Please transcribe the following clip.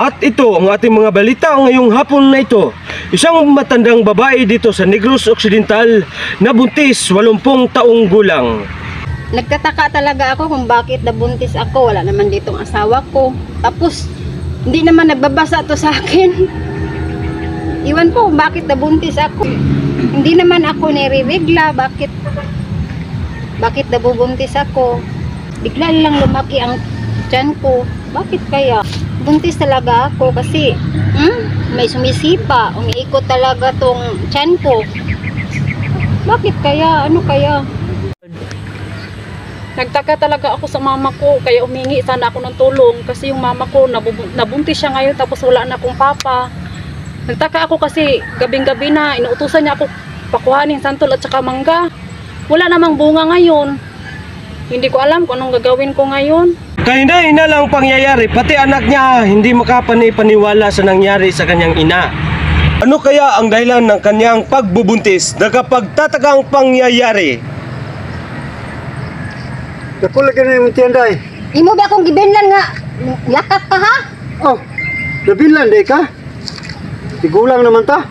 At ito ang ating mga balita ngayong hapon na ito. Isang matandang babae dito sa Negros Occidental na buntis 80 taong gulang. Nagtataka talaga ako kung bakit nabuntis ako. Wala naman ditong asawa ko. Tapos, hindi naman nagbabasa to sa akin. Iwan ko bakit nabuntis ako. Hindi naman ako niribigla. Bakit, bakit nabubuntis ako? Bigla lang lumaki ang tiyan ko. Bakit kaya? Buntis talaga ako kasi hmm, may sumisipa. Umiikot talaga tong tiyan ko. Bakit kaya? Ano kaya? Nagtaka talaga ako sa mama ko, kaya umingi sana ako ng tulong kasi yung mama ko nabuntis siya ngayon tapos wala na akong papa. Nagtaka ako kasi gabing-gabi na inuutusan niya ako pakuhanin santol at saka mangga. Wala namang bunga ngayon. Hindi ko alam kung anong gagawin ko ngayon. Kahinay na lang pangyayari, pati anak niya hindi makapani-paniwala sa nangyari sa kanyang ina. Ano kaya ang dahilan ng kanyang pagbubuntis na kapag tatagang pangyayari? Dako lagi na yung tiyanday. Imo ba akong gibinlan nga yakap ka ha? Oh, nabilan day ka? Tigulang naman ta.